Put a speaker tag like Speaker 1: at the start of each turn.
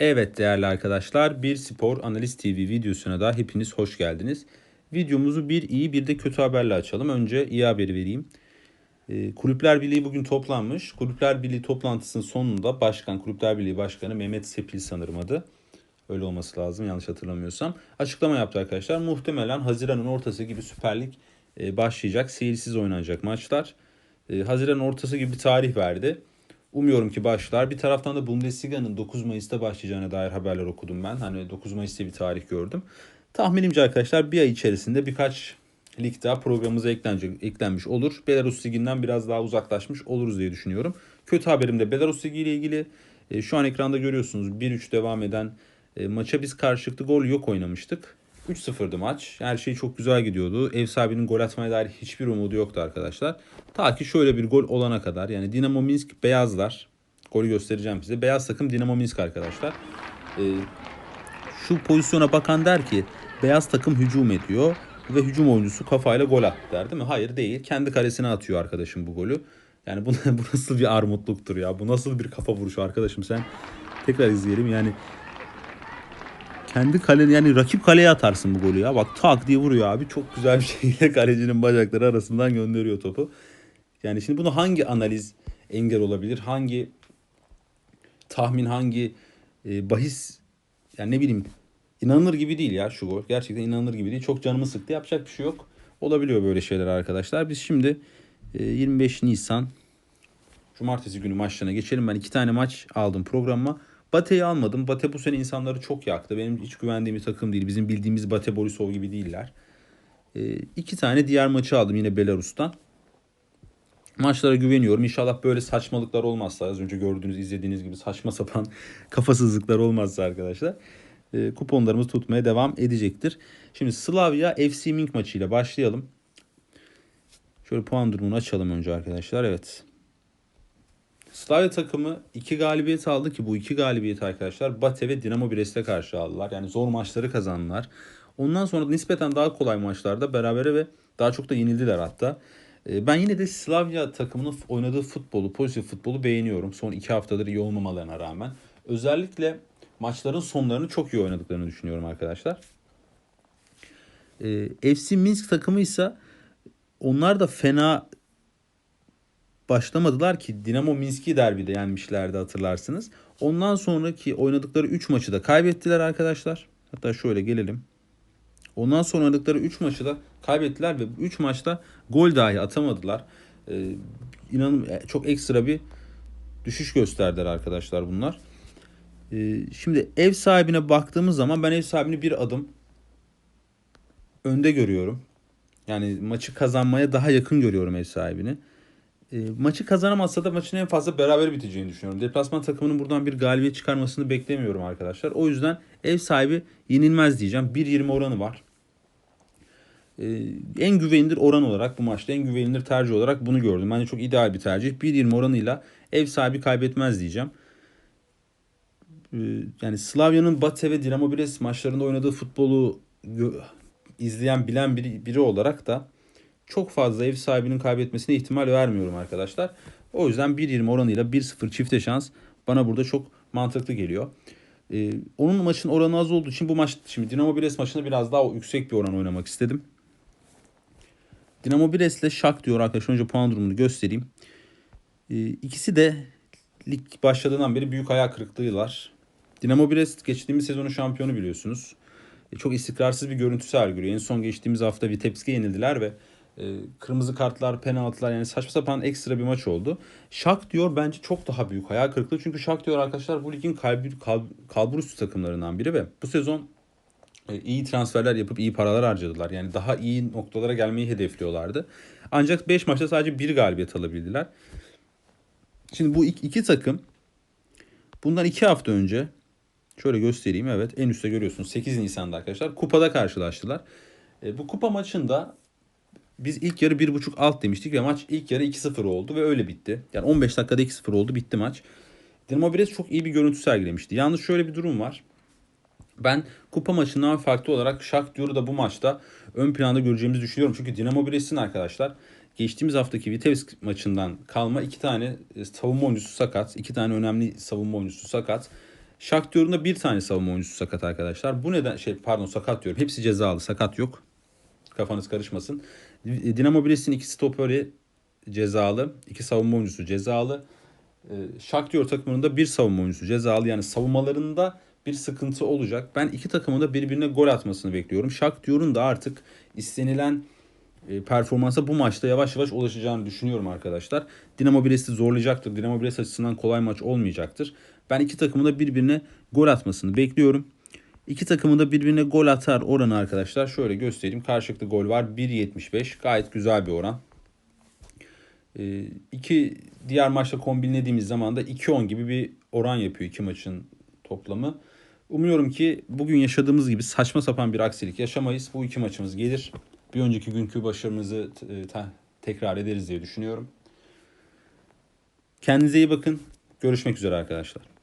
Speaker 1: Evet değerli arkadaşlar, bir spor analiz TV videosuna da hepiniz hoş geldiniz. Videomuzu bir iyi bir de kötü haberle açalım. Önce iyi haberi vereyim. Ee, Kulüpler Birliği bugün toplanmış. Kulüpler Birliği toplantısının sonunda Başkan, Kulüpler Birliği Başkanı Mehmet Sepil sanırım adı. Öyle olması lazım yanlış hatırlamıyorsam. Açıklama yaptı arkadaşlar. Muhtemelen Haziran'ın ortası gibi Süper Lig e, başlayacak. Seyirsiz oynanacak maçlar. E, Haziran'ın ortası gibi bir tarih verdi. Umuyorum ki başlar. Bir taraftan da Bundesliga'nın 9 Mayıs'ta başlayacağına dair haberler okudum ben. Hani 9 Mayıs'ta bir tarih gördüm. Tahminimce arkadaşlar bir ay içerisinde birkaç lig daha programımıza eklenecek, eklenmiş olur. Belarus Ligi'nden biraz daha uzaklaşmış oluruz diye düşünüyorum. Kötü haberim de Belarus Ligi ile ilgili. E, şu an ekranda görüyorsunuz 1-3 devam eden e, maça biz karşılıklı gol yok oynamıştık. 3-0'dı maç. Her şey çok güzel gidiyordu. Ev sahibinin gol atmaya dair hiçbir umudu yoktu arkadaşlar. Ta ki şöyle bir gol olana kadar. Yani Dinamo Minsk beyazlar. Golü göstereceğim size. Beyaz takım Dinamo Minsk arkadaşlar. Ee, şu pozisyona bakan der ki beyaz takım hücum ediyor ve hücum oyuncusu kafayla gol attı der değil mi? Hayır değil. Kendi karesine atıyor arkadaşım bu golü. Yani bu, bu nasıl bir armutluktur ya? Bu nasıl bir kafa vuruşu arkadaşım sen? Tekrar izleyelim. Yani kendi kale yani rakip kaleye atarsın bu golü ya. Bak tak diye vuruyor abi. Çok güzel bir şekilde kalecinin bacakları arasından gönderiyor topu. Yani şimdi bunu hangi analiz engel olabilir? Hangi tahmin, hangi e, bahis yani ne bileyim inanılır gibi değil ya şu gol. Gerçekten inanılır gibi değil. Çok canımı sıktı. Yapacak bir şey yok. Olabiliyor böyle şeyler arkadaşlar. Biz şimdi e, 25 Nisan Cumartesi günü maçlarına geçelim. Ben iki tane maç aldım programıma. Bate'yi almadım. Bate bu sene insanları çok yaktı. Benim hiç güvendiğim bir takım değil. Bizim bildiğimiz Bate Borisov gibi değiller. E, iki tane diğer maçı aldım yine Belarus'tan. Maçlara güveniyorum. İnşallah böyle saçmalıklar olmazsa az önce gördüğünüz, izlediğiniz gibi saçma sapan kafasızlıklar olmazsa arkadaşlar. E, kuponlarımız tutmaya devam edecektir. Şimdi Slavia FC Mink maçıyla başlayalım. Şöyle puan durumunu açalım önce arkadaşlar. Evet. Slavia takımı iki galibiyet aldı ki bu iki galibiyet arkadaşlar Bate ve Dinamo Brest'e karşı aldılar. Yani zor maçları kazandılar. Ondan sonra nispeten daha kolay maçlarda berabere ve daha çok da yenildiler hatta. Ee, ben yine de Slavia takımının oynadığı futbolu, pozitif futbolu beğeniyorum. Son iki haftadır iyi olmamalarına rağmen. Özellikle maçların sonlarını çok iyi oynadıklarını düşünüyorum arkadaşlar. Ee, FC Minsk takımı ise onlar da fena başlamadılar ki Dinamo Minsk'i derbide yenmişlerdi hatırlarsınız. Ondan sonraki oynadıkları 3 maçı da kaybettiler arkadaşlar. Hatta şöyle gelelim. Ondan sonra oynadıkları 3 maçı da kaybettiler ve 3 maçta gol dahi atamadılar. Ee, inanın çok ekstra bir düşüş gösterdiler arkadaşlar bunlar. Ee, şimdi ev sahibine baktığımız zaman ben ev sahibini bir adım önde görüyorum. Yani maçı kazanmaya daha yakın görüyorum ev sahibini. E, maçı kazanamazsa da maçın en fazla beraber biteceğini düşünüyorum. Deplasman takımının buradan bir galibiyet çıkarmasını beklemiyorum arkadaşlar. O yüzden ev sahibi yenilmez diyeceğim. 1.20 oranı var. E, en güvenilir oran olarak bu maçta en güvenilir tercih olarak bunu gördüm. Bence çok ideal bir tercih. 1.20 oranıyla ev sahibi kaybetmez diyeceğim. E, yani Slavya'nın Bate ve Dinamo Brest maçlarında oynadığı futbolu izleyen bilen biri, biri olarak da çok fazla ev sahibinin kaybetmesine ihtimal vermiyorum arkadaşlar. O yüzden 1.20 oranıyla 1-0 çifte şans bana burada çok mantıklı geliyor. Ee, onun maçın oranı az olduğu için bu maç şimdi Dinamo Brest maçında biraz daha yüksek bir oran oynamak istedim. Dinamo Brest ile Şak diyor arkadaşlar. Önce puan durumunu göstereyim. Ee, ikisi de lig başladığından beri büyük hayal kırıklığılar. Dinamo Brest geçtiğimiz sezonun şampiyonu biliyorsunuz. Ee, çok istikrarsız bir görüntü sergiliyor. En son geçtiğimiz hafta Vitebsk'e yenildiler ve e, kırmızı kartlar, penaltılar yani saçma sapan ekstra bir maç oldu. Şak diyor bence çok daha büyük hayal kırıklığı. Çünkü Şak diyor arkadaşlar bu ligin kalbi, kal, kalburüstü takımlarından biri ve bu sezon e, iyi transferler yapıp iyi paralar harcadılar. Yani daha iyi noktalara gelmeyi hedefliyorlardı. Ancak 5 maçta sadece bir galibiyet alabildiler. Şimdi bu iki, iki takım bundan 2 hafta önce şöyle göstereyim evet en üstte görüyorsunuz 8 Nisan'da arkadaşlar kupada karşılaştılar. E, bu kupa maçında biz ilk yarı 1.5 alt demiştik ve maç ilk yarı 2-0 oldu ve öyle bitti. Yani 15 dakikada 2-0 oldu bitti maç. Dinamo Brest çok iyi bir görüntü sergilemişti. Yalnız şöyle bir durum var. Ben kupa maçından farklı olarak Shakhtar'ı da bu maçta ön planda göreceğimizi düşünüyorum. Çünkü Dinamo Brest'in arkadaşlar geçtiğimiz haftaki Vitebsk maçından kalma iki tane savunma oyuncusu sakat. iki tane önemli savunma oyuncusu sakat. Shakhtar'ın da bir tane savunma oyuncusu sakat arkadaşlar. Bu neden şey pardon sakat diyorum. Hepsi cezalı. Sakat yok. Kafanız karışmasın. Dinamo Brest'in iki stoperi cezalı. iki savunma oyuncusu cezalı. Ee, Shakhtar takımının da bir savunma oyuncusu cezalı. Yani savunmalarında bir sıkıntı olacak. Ben iki takımın da birbirine gol atmasını bekliyorum. Shakhtar'ın da artık istenilen e, performansa bu maçta yavaş yavaş ulaşacağını düşünüyorum arkadaşlar. Dinamo Brest'i zorlayacaktır. Dinamo Brest açısından kolay maç olmayacaktır. Ben iki takımın da birbirine gol atmasını bekliyorum. İki takımın da birbirine gol atar oranı arkadaşlar. Şöyle göstereyim. Karşılıklı gol var. 1.75. Gayet güzel bir oran. E, iki diğer maçla kombinlediğimiz zaman da 2-10 gibi bir oran yapıyor iki maçın toplamı. Umuyorum ki bugün yaşadığımız gibi saçma sapan bir aksilik yaşamayız. Bu iki maçımız gelir. Bir önceki günkü başarımızı e, te- tekrar ederiz diye düşünüyorum. Kendinize iyi bakın. Görüşmek üzere arkadaşlar.